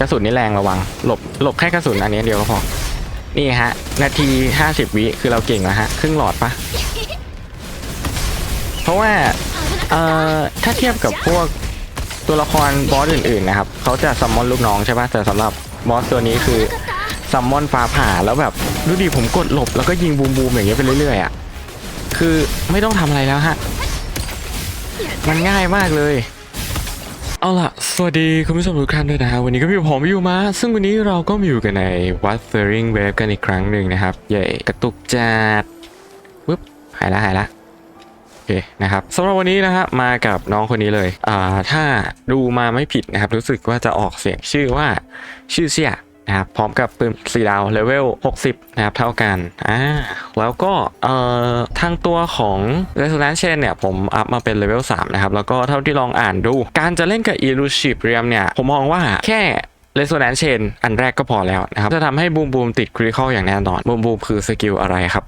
กระสุนนี่แรงระวัง หลบหลบแค่กระสุนอันนี้เดียวก็พอ นี่ฮะ นาที 50 วิคือเราเก่งแล้วฮะ ครึ่งหลอดปะเพราะว่าเอ่อถ้าเทียบกับพวกตัวละครบอสอื่นๆนะครับเขาจะซัมมอนลูกน้องใช่ปะแต่สำหรับบอสตัวนี้คือซัมมอนฟ้าผ่าแล้วแบบดูดิผมกดหลบแล้วก็ยิงบูมบูมอย่างเงี้ยไปเรื่อยๆอะคือไม่ต้องทำอะไรแล้วฮะ มันง่ายมากเลย เอาล่ะ สวัสดีคุณผู้ชมทุกท่านด้วยนะฮะวันนี้ก็มีผมอยู่มา ซึ่งวันนี้เราก็มีอยู่กันในวัดเฟอร์ริงเวฟกันอีกครั้งหนึ่งนะครับเย่กระตุกจัดปึ๊บหายละหายละโอเคนะครับสำหรับวันนี้นะฮะมากับน้องคนนี้เลยอ่าถ้าดูมาไม่ผิดนะครับ รู้สึกว่าจะออกเสียงชื่อว่าชื่อเสีย นะครับพร้อมกับปืนสีดาวเลเวล 60 นะครับเท่ากันอ่าแล้วก็เอ่อทางตัวของ Resonance Chain เนี่ยผมอัพมาเป็นเลเวล 3 นะครับ แล้วก็เท่าที่ลองอ่านดู การจะเล่นกับ Illusive เนี่ย ผมมองว่าแค่ Resonance Chain อันแรกก็พอแล้วนะครับ จะทำให้บูมบูมติดคริคอลอย่างแน่นอนบูมบูมคือสกิลอะไรครับ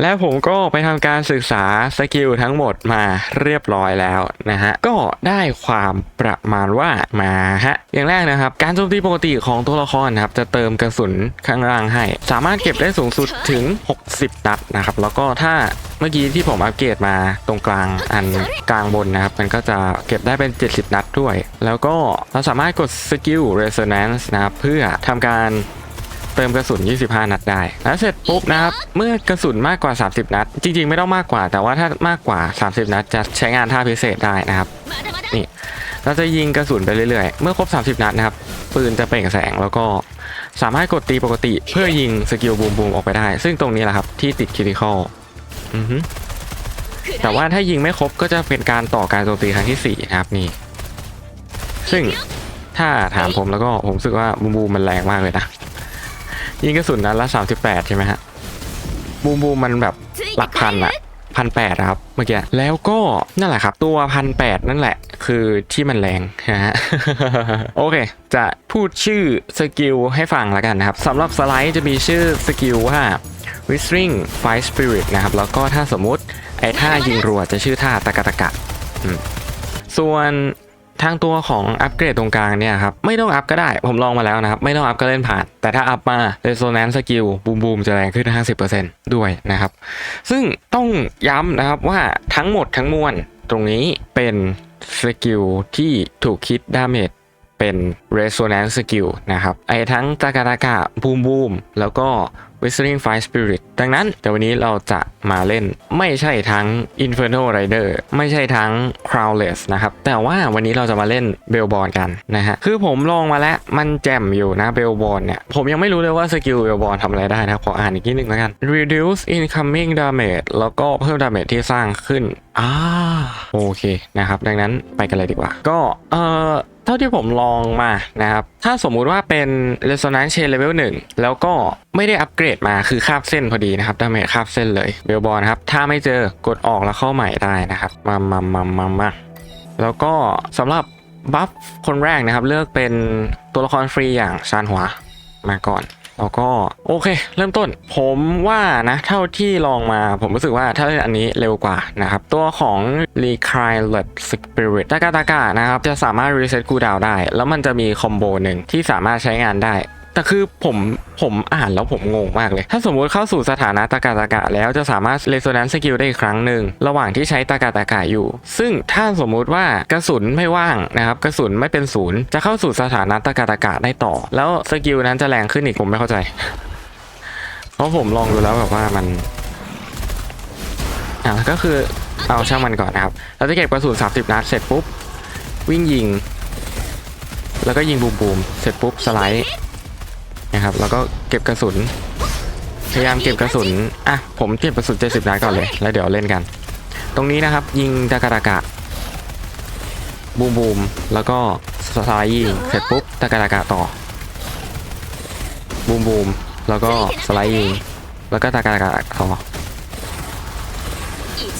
และผมก็ไปทำการศึกษาสกิลทั้งหมดมาเรียบร้อยแล้วนะฮะ ก็ได้ความประมาณว่ามาฮะ อย่างแรกนะครับ การโจมตีปกติของตัวละครนะครับ จะเติมกระสุนข้างล่างให้ สามารถเก็บได้สูงสุดถึง 60 นัดนะครับ แล้วก็ถ้าเมื่อกี้ที่ผมอัปเกรดมาตรงกลางอันกลางบนนะครับ มันก็จะเก็บได้เป็น 70 นัดด้วย แล้วก็เราสามารถกดสกิล Resonance นะครับเพื่อทำการเติมกระสุน 25 นัดได้ แล้วเสร็จปุ๊บนะครับ เมื่อกระสุนมากกว่า 30 นัด จริง ๆ ไม่ต้องมากกว่า แต่ว่าถ้ามากกว่า 30 นัด จะใช้งานท่าพิเศษได้นะครับ นี่ เราจะยิงกระสุนไปเรื่อยๆ เมื่อครบ 30 นัดนะครับ ปืนจะเปล่งแสง แล้วก็สามารถกดตีปกติ เพื่อยิงสกิลบูมบูมออกไปได้ ซึ่งตรงนี้แหละครับที่ติดคิริคอลอือฮึแต่ว่าถ้ายิงไม่ครบก็จะเป็นการต่อการโจมตีครั้งที่4นะครับนี่ ซึ่ง ถ้าถามผมแล้วก็ผมรู้สึกว่าบูมบูมมันแรงมากเลยนะยิงกระสุนนัดละ38ใช่ไหมฮะบูมบูมมันแบบหลักพันอะพันแปดครับเมื่อกี้แล้วก็นั่นแหละครับ ตัวพันแปดนั่นแหละ คือที่มันแรงนะฮะโอเค จะพูดชื่อสกิลให้ฟังแล้วกันนะครับสำหรับสไลด์จะมีชื่อสกิลว่า Whistling Fire Spirit นะครับ แล้วก็ถ้าสมมุติไอ้ท่ายิงรัวจะชื่อท่าตะกะตะกะอืมส่วน ทางตัวของอัปเกรดตรงกลางเนี่ยครับไม่ต้องอัพก็ได้ผมลองมาแล้วนะครับ ไม่ต้องอัพก็เล่นผ่าน แต่ถ้าอัพมา Resonance Skill บูมบูมจะแรงขึ้น 50%ด้วยนะครับ ซึ่งต้องย้ำนะครับว่าทั้งหมดทั้งมวลตรงนี้เป็นสกิลที่ถูกคิดดาเมจ เป็น Resonance Skill นะครับไอ้ทั้งตากาตากะบูมบูมแล้วก็ Whistling Fire Spirit ดังนั้นแต่วันนี้เราจะมาเล่นไม่ใช่ทั้ง Inferno Rider ไม่ใช่ทั้ง Crowless นะครับ แต่ว่าวันนี้เราจะมาเล่นเบลบอลกันนะฮะ คือผมลองมาแล้ว มันแจ่มอยู่นะเบลบอลเนี่ย ผมยังไม่รู้เลยว่าสกิลเบลบอลทำอะไรได้นะ ขออ่านอีกนิดนึงแล้วกัน reduce incoming damage แล้วก็เพิ่ม damage ที่สร้างขึ้นอ่าโอเคนะครับ ดังนั้นไปกันเลยดีกว่า ก็เอ่อ เท่าที่ผมลองมานะครับ ถ้าสมมุติว่าเป็น Resonance Chain Level 1 แล้วก็ไม่ได้อัปเกรดมาคือคาบเส้นพอดีนะครับดาเมจคาบเส้นเลยเบลบอลนะครับ ถ้าไม่เจอกดออกแล้วเข้าใหม่ได้นะครับ มามามามามาแล้วก็สำหรับบัฟคนแรกนะครับ เลือกเป็นตัวละครฟรีอย่างชานหัวมาก่อน แล้วก็โอเค เริ่มต้น ผมว่านะเท่าที่ลองมาผมรู้สึกว่าถ้าเล่นอันนี้เร็วกว่านะครับ ตัวของ r e c r i l e t Spirit ตากาตากานะครับ จะสามารถรีเซ็ตคูดาวได้ แล้วมันจะมีคอมโบหนึ่งที่สามารถใช้งานได้ แต่คือผมผมอ่านแล้วผมงงมากเลย ถ้าสมมุติเข้าสู่สถานะตากาตากะแล้วจะสามารถ resonance skill ได้อีกครั้งหนึ่งระหว่างที่ใช้ตากาตากะอยู่ ซึ่งถ้าสมมุติว่ากระสุนไม่ว่างนะครับกระสุนไม่เป็นศูนย์จะเข้าสู่สถานะตากาตากะได้ต่อ แล้วสกิลนั้นจะแรงขึ้นอีกผมไม่เข้าใจเพราะผมลองดูแล้วแบบว่ามันอะก็คือเอาช่างมันก่อนนะครับ เราจะเก็บกระสุน30 นัดเสร็จปุ๊บ วิ่งยิง แล้วก็ยิงบูมบูมเสร็จปุ๊บสไลด์ นะครับแล้วก็เก็บกระสุน พยายามเก็บกระสุนอะผมเก็บกระสุน70นัดก่อนเลยแล้วเดี๋ยวเล่นกัน ตรงนี้นะครับ ยิงตะกะตะกะบูมบูมแล้วก็สไลด์ยิงเสร็จปุ๊บตะกะตะกะต่อบูมบูมแล้วก็สไลด์ยิงแล้วก็ตะกะตะกะต่อ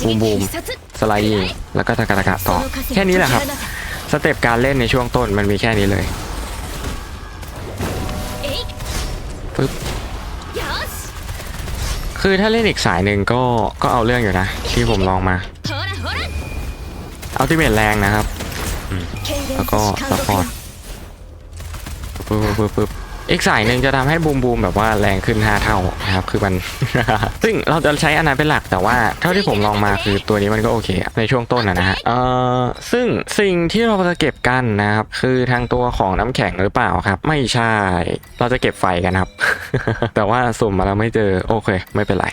บูมบูมสไลด์ยิงแล้วก็ตะกะตะกะต่อ แค่นี้แหละครับสเต็ปการเล่นในช่วงต้นมันมีแค่นี้เลย ปึ๊บคือถ้าเล่นอีกสายหนึ่งก็ก็เอาเรื่องอยู่นะ ที่ผมลองมาอัลติเมทแรงนะครับ แล้วก็ซัพพอร์ตปึ๊บปึ๊บปึ๊บปึ๊บ อีกสายหนึ่งจะทำให้บูมบูมแบบว่าแรงขึ้น 5 เท่านะครับคือมัน ซึ่งเราจะใช้อันนั้นเป็นหลักแต่ว่าเท่าที่ผมลองมาคือตัวนี้มันก็โอเค ในช่วงต้นนะนะฮะเอ่อซึ่งสิ่งที่เราจะเก็บกันนะครับคือทางตัวของน้ำแข็งหรือเปล่าครับ ไม่ใช่ เราจะเก็บไฟกันครับ แต่ว่าสุ่มมาแล้วไม่เจอโอเค ไม่เป็นไร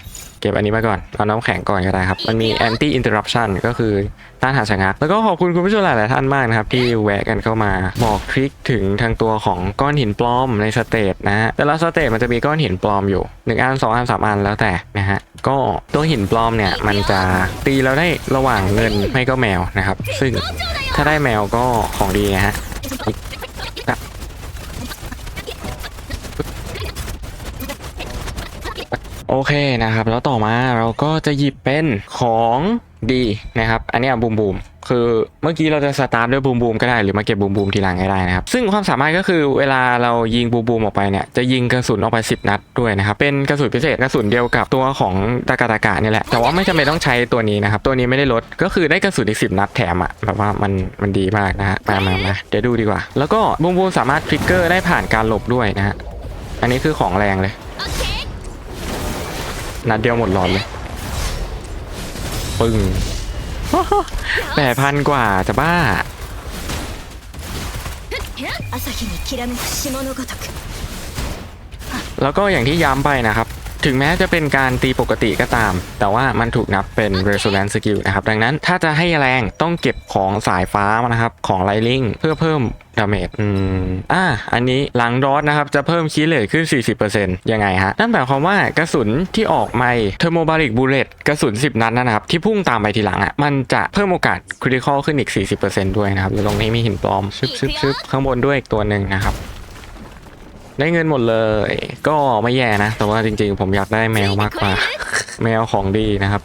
เก็บอันนี้มาก่อน เอาน้ำแข็งก่อนก็ได้ครับ มันมี anti interruption ก็คือต้านหาชะงัก แล้วก็ขอบคุณคุณผู้ชมหลาย ๆ ท่านมากนะครับ ที่แวะกันเข้ามาบอกทริคถึงทางตัวของก้อนหินปลอมในสเตจนะฮะ แต่ละสเตจมันจะมีก้อนหินปลอมอยู่1อัน2อัน3อันแล้วแต่นะฮะ ก็ตัวหินปลอมเนี่ยมันจะตีเราได้ระหว่างเงินไม่ก็แมวนะครับ ซึ่งถ้าได้แมวก็ของดีนะฮะ โอเคนะครับ แล้วต่อมาเราก็จะหยิบเป็นของดีนะครับ อันนี้บูมบูมคือเมื่อกี้เราจะสตาร์ทด้วยบูมบูมก็ได้หรือมาเก็บบูมบูมทีหลังก็ได้นะครับ ซึ่งความสามารถก็คือเวลาเรายิงบูมบูมออกไปเนี่ยจะยิงกระสุนออกไป 10 นัดด้วยนะครับ เป็นกระสุนพิเศษกระสุนเดียวกับตัวของตากาตากะนี่แหละ แต่ว่าไม่จำเป็นต้องใช้ตัวนี้นะครับ ตัวนี้ไม่ได้ลดก็คือได้กระสุนอีก 10 นัดแถมอะแบบว่ามันมันดีมากนะฮะมามามาเดี๋ยวดูดีกว่า แล้วก็บูมบูมสามารถทริกเกอร์ได้ผ่านการหลบด้วยนะฮะอันนี้คือของแรงเลย นัดเดียวหมดหลอดเลยปึ้งแปดพันกว่าจะบ้าแล้วก็อย่างที่ย้ำไปนะครับ ถึงแม้จะเป็นการตีปกติก็ตาม แต่ว่ามันถูกนับเป็น resonance skill นะครับ ดังนั้นถ้าจะให้แรงต้องเก็บของสายฟ้ามานะครับ ของ lightning เพื่อเพิ่มดาเมจอืมอ่าอันนี้หลังดอทนะครับ จะเพิ่มคีย์เลทขึ้น 40%ยังไงฮะ นั่นหมายความว่ากระสุนที่ออกไม่เทอร์โมบาริกบูเลตกระสุน 10 นัดนะครับ ที่พุ่งตามไปทีหลังอะ มันจะเพิ่มโอกาสคริติคอลขึ้นอีก 40%ด้วยนะครับตรงนี้มีหินปลอมชึบชึบชึบข้างบนด้วยอีกตัวหนึ่งนะครับ ได้เงินหมดเลย ก็ไม่แย่นะ แต่ว่าจริงๆ ผมอยากได้แมวมากกว่า แมวของดีนะครับ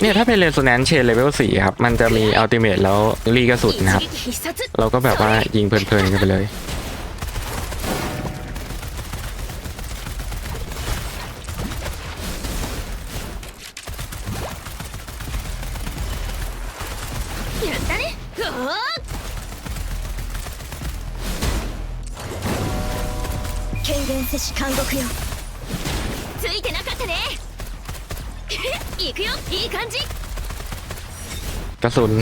เนี่ยถ้าเป็นเรสโนแนนซ์เชนเลเวลสี่ครับ มันจะมีอัลติเมทแล้วรีกระสุดนะครับ เราก็แบบว่ายิงเพลินๆกันไปเลย สุน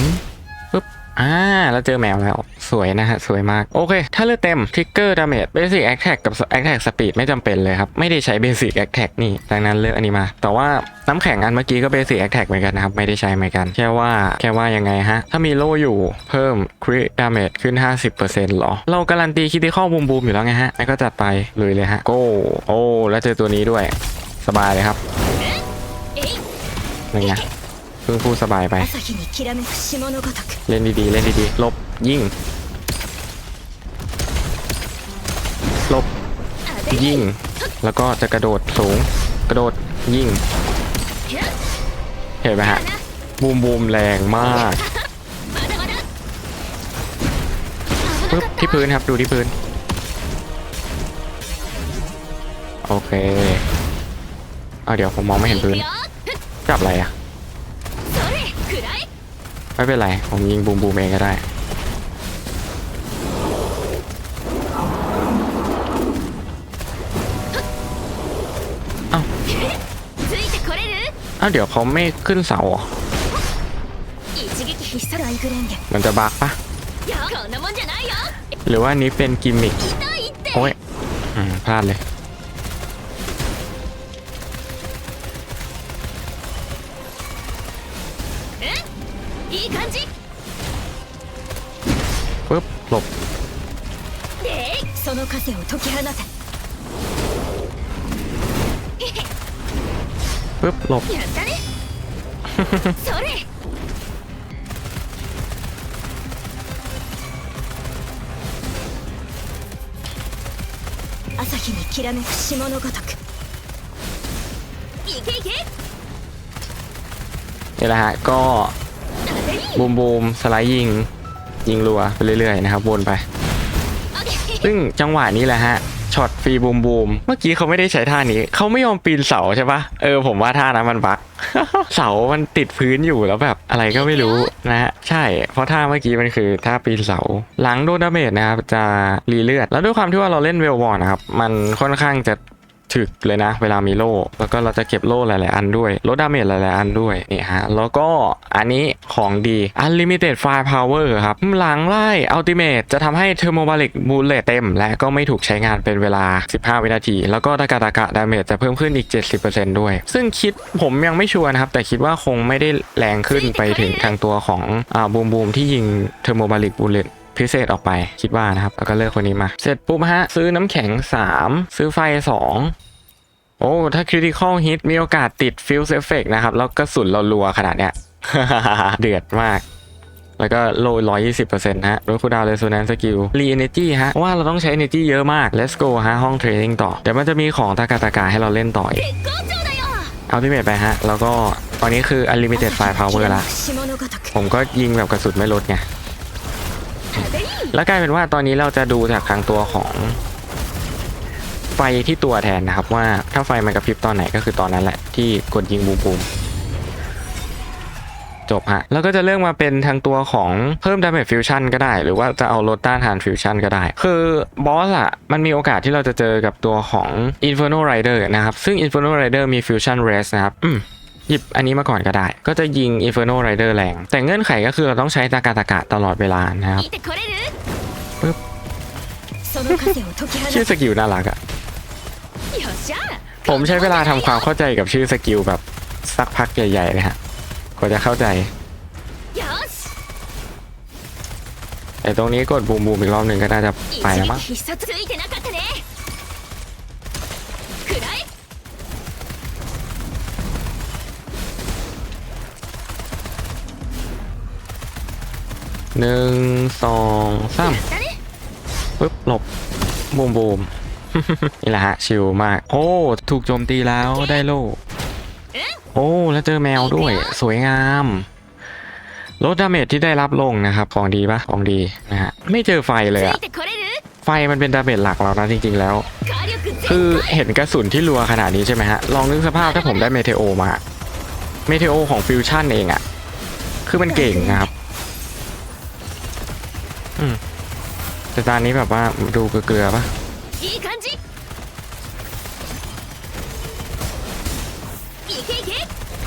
ปึ๊บอ่าแล้วเจอแมวแล้ว สวยนะฮะ สวยมาก โอเค ถ้าเลือดเต็ม Trigger Damage Basic Attack กับ Attack Speed ไม่จำเป็นเลยครับ ไม่ได้ใช้ Basic Attack นี่ดังนั้นเลือกอันนี้มา แต่ว่าน้ำแข็งอันเมื่อกี้ก็ Basic Attack เหมือนกันนะครับ ไม่ได้ใช้เหมือนกัน แค่ว่าแค่ว่ายังไงฮะ ถ้ามีโล่อยู่เพิ่ม Crit Damage ขึ้น 50%หรอ เราการันตีคิดที่ข้อบูมบูมอยู่แล้วไงฮะงั้นก็จัดไปเลยเลยฮะโก้โอ้แล้วเจอตัวนี้ด้วย สบายเลยครับえいนี่ไงเพิ่งพูดสบายไป 朝日にきらめく霜のごとく เล่นดีๆ เล่นดีๆ หลบ ยิง หลบ 当て ยิง แล้วก็จะกระโดดสูง กระโดดยิง ひゃっ เห็นไหมฮะ บูมบูมแรงมาก まだまだ危 ปึ๊ な บ かった ที่พื้นครับ ดูที่พื้น โอเค เอาเดี๋ยวผมมองไม่เห็นพื้น いくよ จับอะไรอ่ะ それくらい ไม่เป็นไร ผมยิงบูมบูมเองก็ได้อาวอ้าเดี๋ยวเขาไม่ขึ้นเสาเหรอมันจะบักปะหรือว่านี้เป็นกิมมิคโอ้ยพลาดเลย 風を解き放て ปึ๊บ หลบ やったねそれ朝日にきらめく霜のごとくいけいけ นี่แหละฮะ ก็ 当てに บูมบูมสไลด์ยิง ยิงรัวไปเรื่อยๆนะครับ วนไป オッケー ซึ่งจังหวะนี้แหละฮะช็อตฟรีบูมบูมเมื่อกี้เขาไม่ได้ใช้ท่านี้ เขาไม่ยอมปีนเสาใช่ปะเออผมว่าท่านั้นมันบั๊กเสามันติดพื้นอยู่แล้วแบบอะไรก็ไม่รู้นะฮะใช่ เพราะท่าเมื่อกี้มันคือท่าปีนเสา หลังโดนดาเมจนะครับจะรีเลือด แล้วด้วยความที่ว่าเราเล่นเวลวอร์นะครับ มันค่อนข้างจะ ถึกเลยนะ เวลามีโล่ แล้วก็เราจะเก็บโล่หลาย ๆ อันด้วยลดดาเมจหลาย ๆ อันด้วยนี่ฮะ แล้วก็อันนี้ของดี Unlimited Firepower ครับ หลังไล่ Ultimate จะทำให้ Thermobaric Bullet เต็ม และก็ไม่ถูกใช้งานเป็นเวลา 15 วินาที แล้วก็ตากาตากะดาเมจจะเพิ่มขึ้นอีก 70%ด้วย ซึ่งคิดผมยังไม่ชัวร์นะครับ แต่คิดว่าคงไม่ได้แรงขึ้นไปถึงทางตัวของอ่าบูมบูมที่ยิง Thermobaric Bullet พิเศษออกไปคิดว่านะครับแล้วก็เลือกคนนี้มา เสร็จปุ๊บฮะ ซื้อน้ำแข็ง 3 ซื้อไฟ 2 โอ้ ถ้าคริติคอลฮิตมีโอกาสติดฟิลเซฟเฟกนะครับ แล้วกระสุนเราลัวขนาดเนี้ย เดือดมาก แล้วก็โลร้อยยี่สิบเปอร์เซ็นต์ฮะรถคูดาวเรโซแนนสกิลรีเอเนจีฮะว่าเราต้องใช้เอเนจีเยอะมาก let's go ฮะห้องเทรนนิ่งต่อ เดี๋ยวมันจะมีของตากาตากาให้เราเล่นต่อเอาที่เมทไปฮะ แล้วก็ตอนนี้คืออลิมิเต็ดไ fire เวอร์ละผมก็ยิงแบบกระสุนไม่ลดไง แล้วกลายเป็นว่าตอนนี้เราจะดูจากทางตัวของไฟที่ตัวแทนนะครับว่าถ้าไฟมันกระพริบตอนไหนก็คือตอนนั้นแหละที่กดยิงบูมบูมจบฮะแล้วก็จะเลือกมาเป็นทางตัวของเพิ่มดาเมจฟิวชั่นก็ได้ หรือว่าจะเอาลดต้านทานฟิวชั่นก็ได้ คือบอสอะมันมีโอกาสที่เราจะเจอกับตัวของ Inferno Rider นะครับ ซึ่ง Inferno Rider มี Fusion Rest นะครับอืม หยิบอันนี้มาก่อนก็ได้ ก็จะยิง Inferno Rider แรง แต่เงื่อนไขก็คือเราต้องใช้ตากาตากะตลอดเวลานะครับปึ๊บชื่อสกิลน่ารักอะผมใช้เวลาทำความเข้าใจกับชื่อสกิลแบบสักพักใหญ่ๆเลยฮะกว่าจะเข้าใจ แต่ตรงนี้กดบูมบูมอีกรอบหนึ่งก็น่าจะไปแล้วมั้ง หนึ่งสองสามปึ๊บหลบบูมบูมนี่แหละฮะ ชิลมาก โอ้ ถูกโจมตีแล้วได้โล่โอ้ แล้วเจอแมวด้วย สวยงามลดดาเมจที่ได้รับลงนะครับ ของดีปะของดีนะฮะ ไม่เจอไฟเลยอะไฟมันเป็นดาเมจหลักเรานะจริง ๆ แล้ว คือเห็นกระสุนที่รัวขนาดนี้ใช่ไหมฮะ ลองนึกสภาพถ้าผมได้เมเทโอมา เมเทโอของฟิวชั่นเองอะคือมันเก่งนะครับ แตาตอนี้แบบว่าดูเกลือๆปะ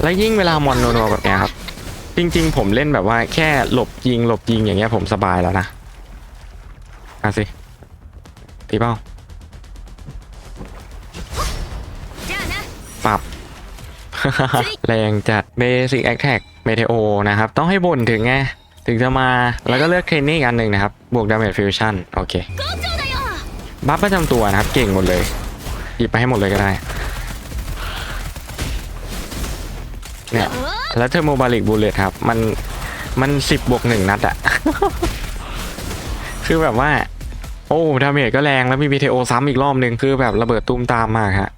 แล้วยิ่งเวลามอนโนโนแบบนี้ครับ จริง ๆ ผมเล่นแบบว่าแค่หลบยิงหลบยิงอย่างเงี้ยผมสบายแล้วนะอาสิตีเป้าปรับ แรงจัดเบสิกแอคแท็กเมเทโอนะครับ ต้องให้บ่นถึงไง ถึงจะมาแล้วก็เลือกเครนนี่งอันหนึ่งนะครับ บวกดาเมจฟิวชั่นโอเคบัฟประจำตัวนะครับ เก่งหมดเลยหยิบไปให้หมดเลยก็ได้เนี่ยแล้วเทอร์โมบาลิกบูเลตครับ มันมันสิบบวกหนึ่งนัดอะคือแบบว่า โอ้ดาเมจก็แรงแล้วมีบีเทโอซ้ำอีกรอบหนึ่งคือแบบระเบิดตุ้มตามมากฮะ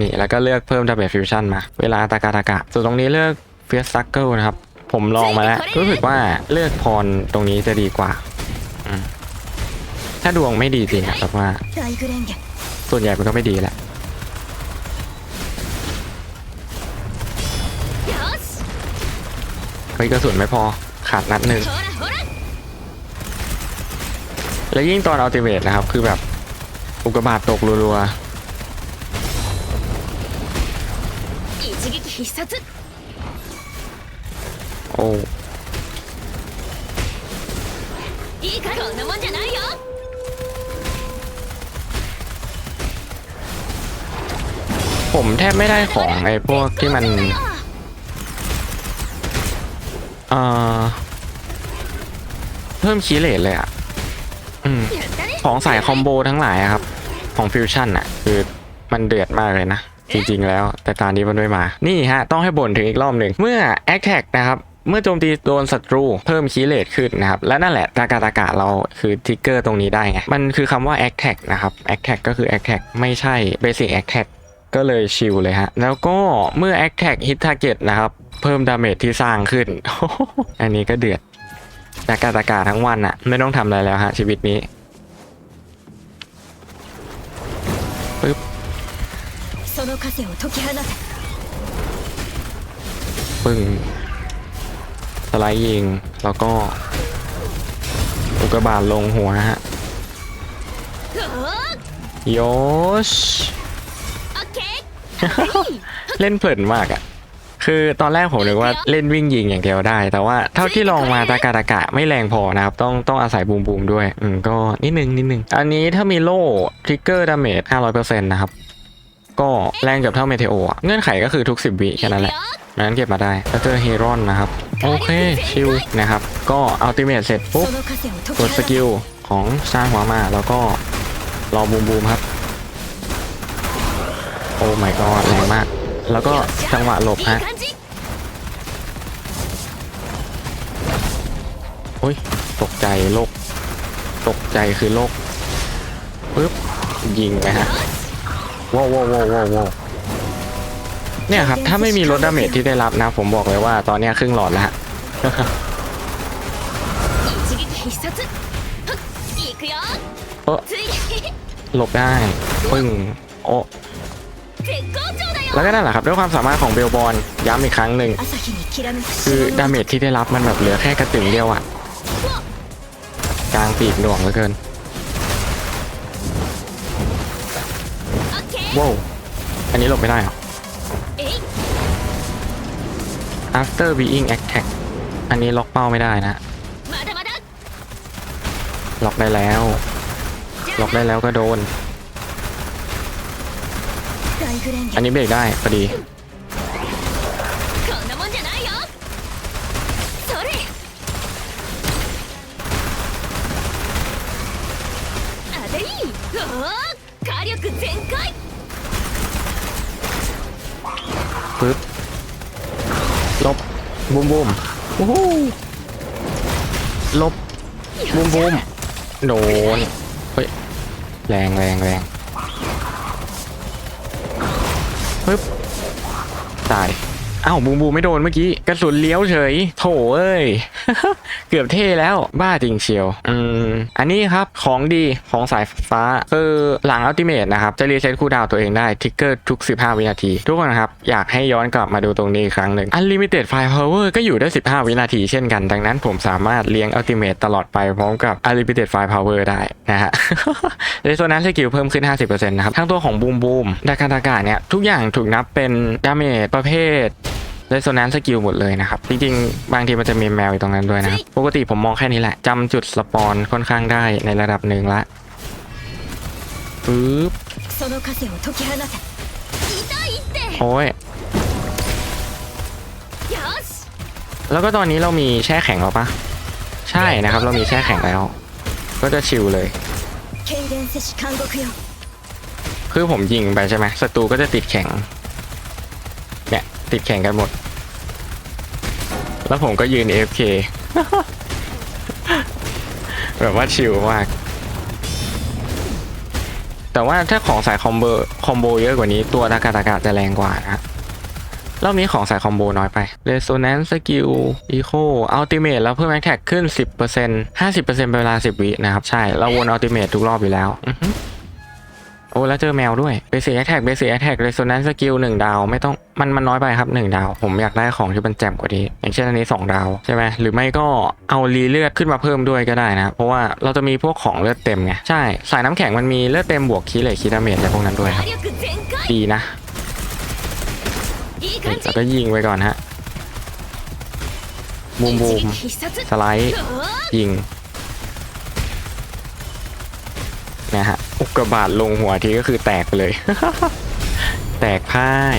นี่แล้วก็เลือกเพิ่มดาเมจฟิวชั่นมา เวลาตากาตากะส่วนตรงนี้เลือกเฟียสซักเกิลนะครับ ผมลองมาแล้วรู้สึกว่าเลือกพรตรงนี้จะดีกว่า ถ้าดวงไม่ดีจริงอะแบบว่า ส่วนใหญ่มันก็ไม่ดีแหละเฮ้ยกระสุนไม่พอขาดนัดหนึ่งและยิ่งตอนอัลติเมทนะครับ คือแบบ อุกกาบาตตกรัวๆ โอ้ いいかこんなもんじゃないよ ผมแทบไม่ได้ของไอ้พวกที่มัน 絶好調だよ เอ่อ เพิ่มคีย์เลทเลยอ่ะ อืม やったね ของสายคอมโบทั้งหลายอะครับ ของฟิวชั่นอ่ะ คือมันเดือดมากเลยนะ จริงๆแล้ว แต่ตอนนี้มันไม่มา นี่ฮะ ต้องให้บ่นถึงอีกรอบหนึ่ง เมื่อ a t t a c k นะครับ เมื่อโจมตีโดนศัตรูเพิ่มคีเลตขึ้นนะครับ และนั่นแหละตากาตากาเราคือทิกเกอร์ตรงนี้ได้ไง มันคือคำว่า a t t a c k นะครับ a t t a c k ก็คือ a t t a c k ไม่ใช่ Basic a t t a c k ก็เลยชิลเลยฮะ แล้วก็เมื่อ a t t a c k hit target นะครับ เพิ่มดาเมจที่สร้างขึ้น อันนี้ก็เดือดตากาตากาทั้งวันอะไม่ต้องทำอะไรแล้วฮะชีวิตนี้ปึ๊บปึ้ง สไลด์ยิง แล้วก็ อุกกาบาตลงหัวฮะโยชเล่นเพลินมากอะคือตอนแรกผมนึกว่าเล่นวิ่งยิงอย่างเดียวได้ แต่ว่าเท่าที่ลองมาตากาตากะไม่แรงพอนะครับ ต้องต้องอาศัยบูมบูมด้วย อืมก็นิดนึงนิดนึง อันนี้ถ้ามีโล่ทริกเกอร์ดาเมจ500%นะครับ ก็แรงเกือบเท่าเมเทโอเงื่อนไขก็คือทุก 10 วิแค่นั้นแหละงั้นเก็บมาได้แล้วเจอเฮรอนนะครับ โอเคชิลนะครับ ก็อัลติเมทเสร็จปุ๊บกดสกิลของสร้างหัวมาแล้วก็รอบูมบูมครับโอ้ไม่ก็แรงมาก แล้วก็จังหวะหลบฮะโอ้ยตกใจโลก ตกใจคือโลกปึ๊บยิงไปฮะว้าวว้าวว้าวว้าว เนี่ยครับ ถ้าไม่มีลดดาเมจที่ได้รับนะ ผมบอกเลยว่าตอนนี้ครึ่งหลอดแล้วฮะหลบได้ปึ้งโอ้แล้วก็นั่นแหละครับ ด้วยความสามารถของเบลบอลย้ำอีกครั้งหนึ่ง คือดาเมจที่ได้รับมันแบบเหลือแค่กระตึงเดียวอะกลางปีกหน่วงเหลือเกินว้าวอันนี้หลบไม่ได้หรอ after being attacked อันนี้ล็อกเป้าไม่ได้นะ ล็อกได้แล้ว ล็อกได้แล้วก็โดน อันนี้เบรกได้พอดี บบูมบูมวู้ฮู้ลบบูมบูมโดนเฮ้ยแรงแรงแรงปึ๊บตายอ้าวบูมบูมไม่โดนเมื่อกี้กระสุนเลี้ยวเฉย โถเอ้ย เกือบเท่แล้วบ้าจริงเชียว อืม อันนี้ครับของดีของสายฟ้า คือหลังอัลติเมทนะครับ จะรีเซ็ตคูลดาวตัวเองได้ ทิกเกอร์ทุก 15 วินาที ทุกคนนะครับ อยากให้ย้อนกลับมาดูตรงนี้อีกครั้งหนึ่ง Unlimited Fire Power ก็อยู่ได้ 15 วินาทีเช่นกัน ดังนั้นผมสามารถเลี้ยงอัลติเมทตลอดไปพร้อมกับ Unlimited Fire Power ได้นะฮะในโซนนั้นสกิลเพิ่มขึ้น 50%นะครับทั้งตัวของบูมบูมดากาดากาเนี่ยทุกอย่างถูกนับเป็นดาเมจประเภท ได้โซนนั้นสกิลหมดเลยนะครับ จริงๆ บางทีมันจะมีแมวอยู่ตรงนั้นด้วยนะปกติผมมองแค่นี้แหละจำจุดสปอนค่อนข้างได้ในระดับหนึ่งละปึ๊บโอ้ยแล้วก็ตอนนี้เรามีแช่แข็งหรอปะใช่นะครับเรามีแช่แข็งแล้ว ก็จะชิลเลย คือผมยิงไปใช่ไหมศัตรูก็จะติดแข็ง ติดแข็งกันหมด แล้วผมก็ยืน AFK แบบว่าชิลมาก แต่ว่าถ้าของสายคอมโบคอมโบเยอะกว่านี้ตัวดากาตากาจะแรงกว่านะรอบนี้ของสายคอมโบน้อยไป Resonance Skill Echo Ultimate แล้วเพิ่ม Attack ขึ้น 10% 50%เป็นเวลา 10 วินะครับ ใช่ เราวน Ultimate ทุกรอบอยู่แล้ว โอ้แล้วเจอแมวด้วยเบสิ c แอ t แทกเบสิ c แอ t แทกเรสโซนันสกิลหนึ่งดาว ไม่ต้องมันมันน้อยไปครับหนึ่งดาว ผมอยากได้ของที่มันแจ่มกว่านี้ อย่างเช่นอันนี้สองดาว ใช่ไหมหรือไม่ก็เอารีเลือดขึ้นมาเพิ่มด้วยก็ได้นะเพราะว่าเราจะมีพวกของเลือดเต็มไงใช่สายน้ำแข็งมันมีเลือดเต็มบวกคีเลยคีดาเมจอะไรพวกนั้นด้วยครับดีนะแล้วก็ยิงไปก่อนฮะบูมบูมสไลด์ยิงนะฮะ อุกกาบาตลงหัวทีก็คือแตกไปเลย แตกพ่าย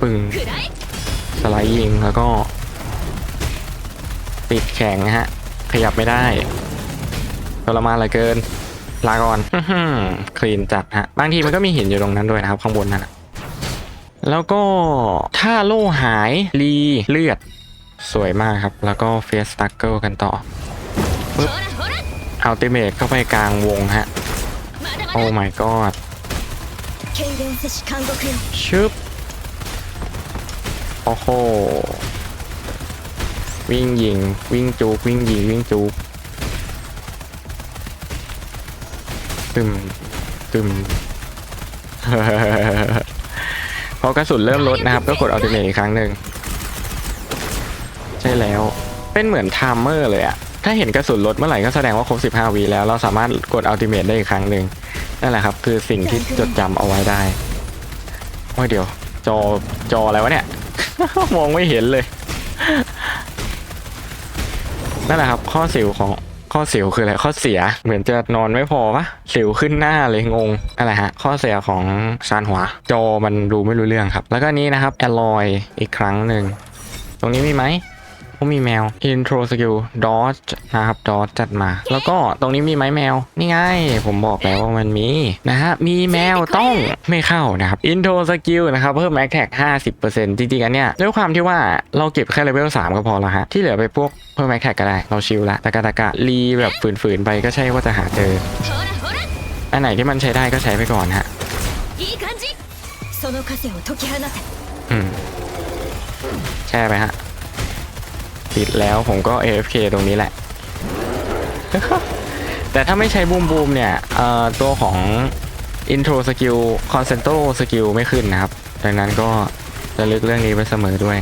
ปึงสไลด์ยิงแล้วก็ ปิดแข็งฮะ ขยับไม่ได้ทรมานเหลือเกิน ลาก่อนคลีนจัดฮะ บางทีมันก็มีหินอยู่ตรงนั้นด้วยนะครับ ข้างบนนั่นแล้วก็ถ้าโล่หายรีเลือดสวยมากครับ แล้วก็เฟียสตักเกิลกันต่อ ปึ๊บอาลติเมทเข้าไปกลางวงฮะ โอ้ my god ชึบ โอ้โห วิ่งยิง วิ่งจูวิ่งยิง วิ่งจูตึม ตึมพอกระสุนเริ่มลดนะครับ ก็กดอัลติเมทอีกครั้งหนึ่ง ใช่แล้ว เป็นเหมือนไทม์เมอร์เลยอะ ถ้าเห็นกระสุนลดเมื่อไหร่ก็แสดงว่าครบ 15วีแล้ว เราสามารถกดอัลติเมทได้อีกครั้งหนึ่งนั่นแหละครับ คือสิ่งที่จดจำเอาไว้ได้ โอ้ยเดี๋ยว จอจออะไรวะเนี่ย มองไม่เห็นเลย นั่นแหละครับ ข้อสิวของข้อสิวคืออะไรข้อเสียเหมือนจะนอนไม่พอปะสิวขึ้นหน้าเลยงงอะไรฮะ ข้อเสียของซานหัว จอมันดูไม่รู้เรื่องครับ แล้วก็นี้นะครับแอลลอยอีกครั้งหนึ่งตรงนี้มีไหม ผมมีแมว intro skill dodge นะครับ dodge จัดมา แล้วก็ตรงนี้มีไม้แมว นี่ไง ผมบอกแล้วว่ามันมีนะฮะ มีแมวต้องไม่เข้านะครับ intro skill นะครับ เพิ่ม attack นต์จริงๆกันเนี่ยด้วยความที่ว่าเราเก็บแค่เลเวลมก็พอแล้วฮะ ที่เหลือไปพวกเพิ่ม attack ก็ได้ เราชิลละตะกะตะกะรีแบบฝืนๆ ไปก็ใช่ว่าจะหาเจอ อันไหนที่มันใช้ได้ก็ใช้ไปก่อนฮะแช่ไปฮะ ติดแล้วผมก็ AFK ตรงนี้แหละ แต่ถ้าไม่ใช้บูมบูมเนี่ยตัวของ intro skill concentro skill ไม่ขึ้นนะครับ ดังนั้นก็จะลึกเรื่องนี้ไว้เสมอด้วย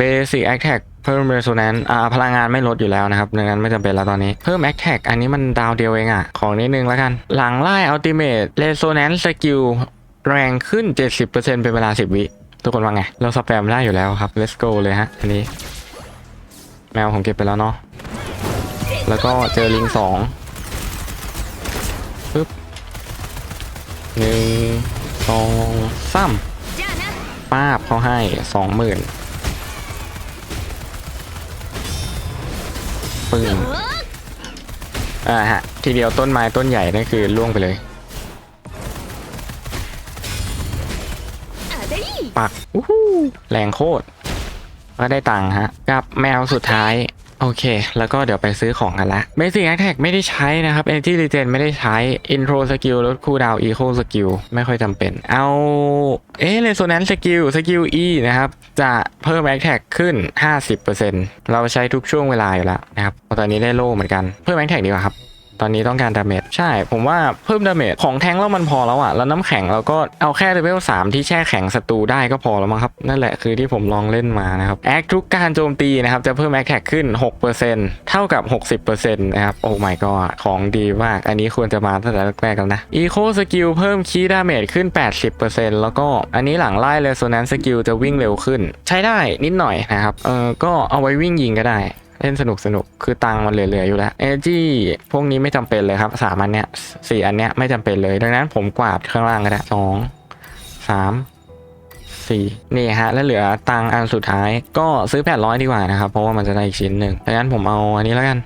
basic attack เพิ่ม resonance อ่าพลังงานไม่ลดอยู่แล้วนะครับ ดังนั้นไม่จำเป็นแล้วตอนนี้ เพิ่ม attack อันนี้มันดาวเดียวเองอะของนิดนึงแล้วกัน หลังไล่ ultimate resonance skill แรงขึ้น 70%เป็นเวลา 10 วิทุกคนว่าไง เราสแปมได้อยู่แล้วครับ let's go เลยฮะอันนี้ แมวผมเก็บไปแล้วเนาะ แล้วก็เจอลิงสองปึ๊บหนึ่งสองสามป้าบเขาให้สองหมื่นปึ้งอ่าฮะ ทีเดียวต้นไม้ต้นใหญ่นั่นคือล่วงไปเลยปักอู้หูแรงโคตร ก็ได้ตังค์ฮะ กับแมวสุดท้าย โอเค แล้วก็เดี๋ยวไปซื้อของกันละ Basic Attack ไม่ได้ใช้นะครับ Energy Regen ไม่ได้ใช้ Intro Skill ลด Cooldown Eco Skill ไม่ค่อยจำเป็น เอา เอ๊ะ Resonance Skill Skill E นะครับ จะเพิ่ม Attack ขึ้น 50%เราใช้ทุกช่วงเวลาอยู่แล้วนะครับ ตอนนี้ได้โล่เหมือนกัน เพิ่ม Attack ดีกว่าครับ ตอนนี้ต้องการดาเมจใช่ ผมว่าเพิ่มดาเมจของแทงแล้วมันพอแล้วอะแล้วน้ำแข็งเราก็เอาแค่เลเวล3ที่แช่แข็งศัตรูได้ก็พอแล้วมั้งครับ นั่นแหละคือที่ผมลองเล่นมานะครับแอคทุกการโจมตีนะครับจะเพิ่มแอคแท็กขึ้น 6%เท่ากับ 60%นะครับโอ้ my god ของดีมาก อันนี้ควรจะมาตั้งแต่แรกๆแล้วนะ Eco Skill เพิ่มคีดาเมจขึ้น 80%แล้วก็อันนี้หลังไล่ Resonance Skill จะวิ่งเร็วขึ้น ใช้ได้นิดหน่อยนะครับเออก็เอาไว้วิ่งยิงก็ได้ เล่นสนุกสนุกคือตังมันเหลือๆอยู่แล้ว Energy พวกนี้ไม่จำเป็นเลยครับสามอันเนี้ยสี่อันเนี้ยไม่จำเป็นเลย ดังนั้นผมกวาดข้างล่างก็ได้สองสามสี่นี่ฮะ แล้วเหลือตังอันสุดท้าย ก็ซื้อ800ดีกว่านะครับ เพราะว่ามันจะได้อีกชิ้นหนึ่งดังนั้นผมเอาอันนี้แล้วกัน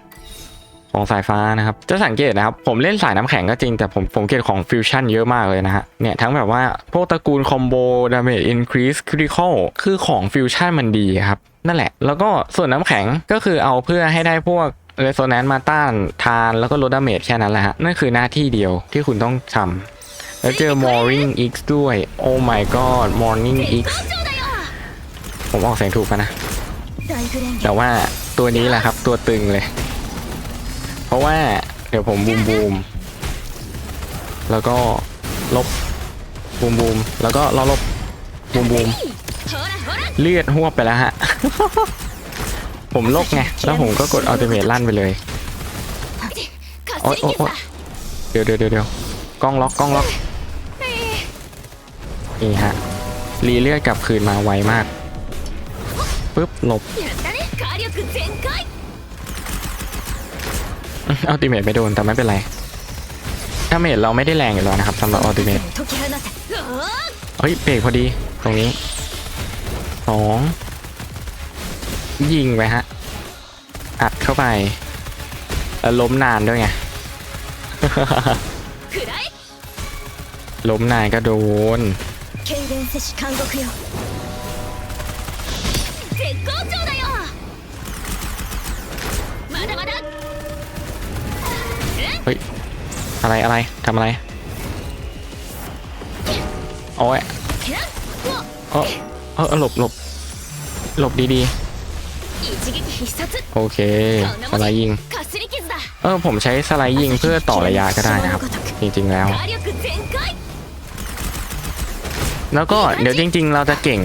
ของสายฟ้านะครับ จะสังเกตนะครับ ผมเล่นสายน้ำแข็งก็จริง แต่ผมผมเกตของฟิวชั่นเยอะมากเลยนะฮะ เนี่ย ทั้งแบบว่าพวกตระกูลคอมโบดาเมจอินครีสคริคอลคือของฟิวชั่นมันดีครับ นั่นแหละ แล้วก็ส่วนน้ำแข็งก็คือเอาเพื่อให้ได้พวกเรโซแนนซ์มาต้านทานแล้วก็ลดดาเมจแค่นั้นแหละฮะ นั่นคือหน้าที่เดียวที่คุณต้องทำแล้วเจอ Morning X ด้วย โอ้ my god Morning X ผมออกเสียงถูกปะนะ แต่ว่าตัวนี้แหละครับตัวตึงเลย เพราะว่าเดี๋ยวผมบูมบูมแล้วก็ลบบูมบูมแล้วก็เราลบบูมบูม เลือดหัวไปแล้วฮะ ผมลกไง แล้วผมก็กดอัลติเมทลั่นไปเลยโอ๊ยโอ๊ยเดี๋ยวเดี๋ยวเดี๋ยวกล้องล็อกกล้องล็อกนี่ฮะ รีเลือดกลับคืนมาไวมากปุ๊บหลบอัลติเมทไม่โดนแต่ไม่เป็นไรถ้าเมทเราไม่ได้แรงอยู่แล้วนะครับสำหรับอัลติเมทเฮ้ยเบรกพอดีตรงนี้ สยิงไปฮะ อัดเข้าไปแล้วล้มนานด้วยไง ล้มนานก็โดนเฮ้ย อะไรอะไรทำอะไร โอ้ยโอ้ เออหลบหลบหลบดีๆ โอเค สไลด์ยิง เออ ผมใช้สไลด์ยิงเพื่อต่อระยะก็ได้นะครับ จริงๆแล้ว แล้วก็เดี๋ยวจริง ๆ เราจะเก่ง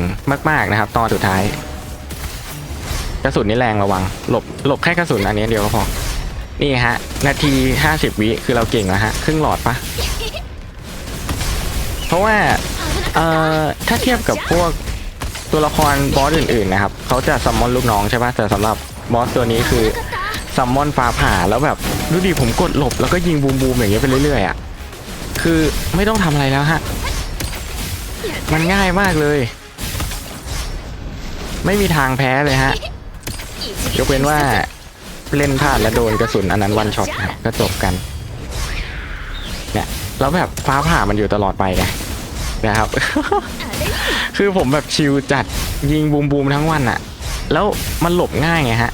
มากๆนะครับ ตอนสุดท้าย กระสุนนี่แรงระวัง หลบหลบแค่กระสุนอันนี้เดียวก็พอ นี่ฮะ นาที 50 วิคือเราเก่งแล้วฮะ ครึ่งหลอดปะเพราะว่า เอ่อ ถ้าเทียบกับพวก ตัวละครบอสอื่นๆนะครับเขาจะซัมมอนลูกน้องใช่ปะแต่สำหรับบอสตัวนี้คือซัมมอนฟ้าผ่าแล้วแบบดูดิผมกดหลบแล้วก็ยิงบูมบูมๆอย่างเงี้ยไปเรื่อยๆอะคือไม่ต้องทำอะไรแล้วฮะมันง่ายมากเลย ไม่มีทางแพ้เลยฮะยกเว้นว่าเล่นพลาดแล้วโดนกระสุนอันนั้นวันช็อตครับก็จบกันเนี่ยแล้วแบบฟ้าผ่ามันอยู่ตลอดไปไงนะครับ คือผมแบบชิลจัดยิงบูมบูมทั้งวันอะแล้วมันหลบง่ายไงฮะ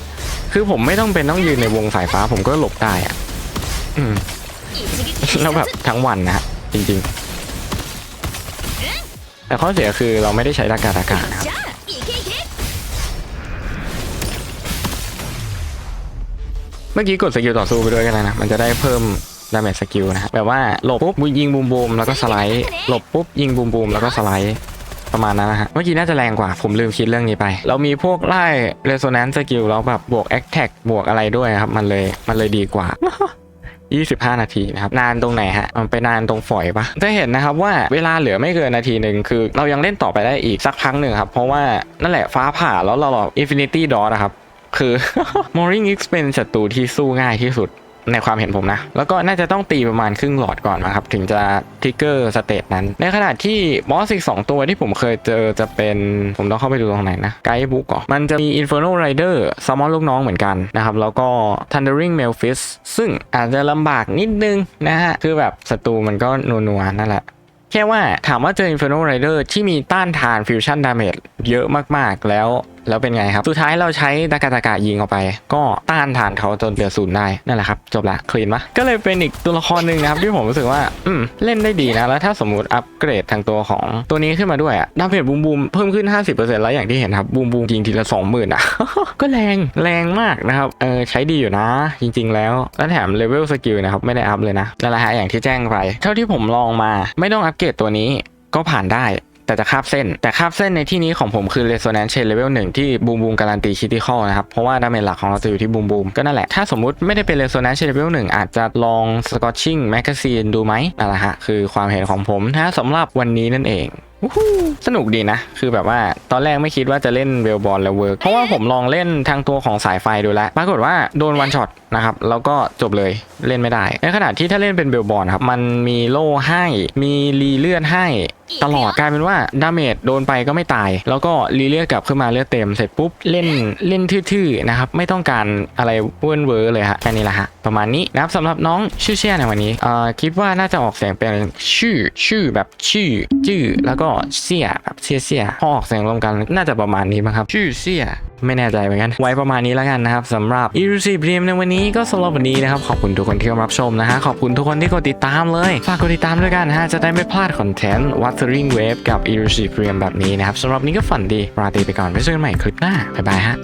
คือผมไม่ต้องเป็นต้องยืนในวงสายฟ้า ผมก็หลบได้อะอืมแล้วแบบทั้งวันนะฮะจริง ๆ แต่ข้อเสียคือเราไม่ได้ใช้ดากาดากาครับเมื่อกี้กดสกิลต่อสู้ไปด้วยกันนะ มันจะได้เพิ่มดาเมจสกิลนะแบบว่าหลบปุ๊บยิงบูมบูมแล้วก็สไลด์หลบปุ๊บยิงบูมบูมแล้วก็สไลด์ ประมาณนั้นนะฮะ เมื่อกี้น่าจะแรงกว่า ผมลืมคิดเรื่องนี้ไป เรามีพวกไล่ resonance skill แล้วแบบบวก attack บวกอะไรด้วยครับ มันเลยมันเลยดีกว่า25 นาทีนะครับ นานตรงไหนฮะ มันไปนานตรงฝอยปะจะเห็นนะครับว่าเวลาเหลือไม่เกินนาทีหนึ่งคือเรายังเล่นต่อไปได้อีกสักพักหนึ่งครับ เพราะว่านั่นแหละฟ้าผ่าแล้วเราหลอก Infinity Dot นะครับ คือ Moring X เป็นศัตรูที่สู้ง่ายที่สุด ในความเห็นผมนะ แล้วก็น่าจะต้องตีประมาณครึ่งหลอดก่อนนะครับ ถึงจะทริกเกอร์สเตตนั้น ในขณะที่บอสอีก2ตัวที่ผมเคยเจอจะเป็นผมต้องเข้าไปดูตรงไหนนะไกด์บุ๊กก่อนมันจะมี Inferno Rider ซัมอนลูกน้องเหมือนกันนะครับ แล้วก็ Thundering m e l f i s ซึ่งอาจจะลำบากนิดนึงนะฮะ คือแบบศัตรูมันก็นัวๆนั่นแหละแค่ว่าถามว่าเจอ Inferno Rider ที่มีต้านทานฟิวชั่นดาเมจเยอะมาก ๆ แล้ว แล้วเป็นไงครับ สุดท้ายเราใช้ดากาตากะยิงออกไป ก็ต้านทานเขาจนเหลือศูนย์ได้นั่นแหละครับ จบละคลีนปะก็เลยเป็นอีกตัวละครหนึ่งนะครับ ที่ผมรู้สึกว่าอืมเล่นได้ดีนะ แล้วถ้าสมมติอัปเกรดทางตัวของตัวนี้ขึ้นมาด้วยอะดาเมจบูมบูมเพิ่มขึ้น 50%แล้วอย่างที่เห็นครับบูมบูมยิงทีละ20,000อะก็แรงแรงมากนะครับเออใช้ดีอยู่นะ จริง ๆ แล้วแล้วแถมเลเวลสกิลนะครับไม่ได้อัพเลยนะนั่นแหละฮะอย่างที่แจ้งไปเท่าที่ผมลองมาไม่ต้องอัปเกรดตัวนี้ก็ผ่านได้ แต่จะคาบเส้น แต่คาบเส้นในที่นี้ของผมคือ Resonance Chain Level 1 ที่บูมบูมการันตีคิติคอลนะครับ เพราะว่าดาเมจหลักของเราจะอยู่ที่บูมบูมก็นั่นแหละ ถ้าสมมุติไม่ได้เป็น Resonance Chain Level 1 อาจจะลอง Scorching Magazine ดูไหมนั่นแหละฮะคือความเห็นของผมนะสำหรับวันนี้นั่นเองวู้ฮู้สนุกดีนะ คือแบบว่าตอนแรกไม่คิดว่าจะเล่นเวลบอลแล้วเวิร์กเพราะว่าผมลองเล่นทางตัวของสายไฟดูแล้วปรากฏว่าโดนวันช็อตนะครับ แล้วก็จบเลยเล่นไม่ได้ ในขณะที่ถ้าเล่นเป็นเบลบอลครับ มันมีโล่ให้ มีรีเลือดให้ ตลอดกลายเป็นว่าดาเมจโดนไปก็ไม่ตาย แล้วก็รีเลือดกลับขึ้นมาเลือดเต็มเสร็จปุ๊บเล่นเล่นทื่อๆนะครับไม่ต้องการอะไรเวิร์นเวอร์เลยฮะแค่นี้แหละฮะประมาณนี้นะครับสำหรับน้องชื่อเชี่ยในวันนี้เอ่อคิดว่าน่าจะออกเสียงเป็นชื่อชื่อแบบชื่อชื่อแล้วก็เสี่ยแบบเสี่ยเสี่ยพอออกเสียงรวมกันน่าจะประมาณนี้มั้งครับ ชื่อเสี่ย ไม่แน่ใจเหมือนกัน ไว้ประมาณนี้แล้วกันนะครับสำหรับ e r u s i v e Dream ในวันนี้ก็สำหรับวันนี้นะครับ ขอบคุณทุกคนที่รับชมนะฮะ ขอบคุณทุกคนที่กดติดตามเลย ฝากกดติดตามด้วยกันนะฮะ จะได้ไม่พลาดคอนเทนต์ Watering Wave กับ e r u s i v e Dream แบบนี้นะครับสำหรับวันนี้ก็ฝันดี ราตรีไปก่อนไว้เจอกันใหม่คลิปหน้าบ๊ายบายฮะ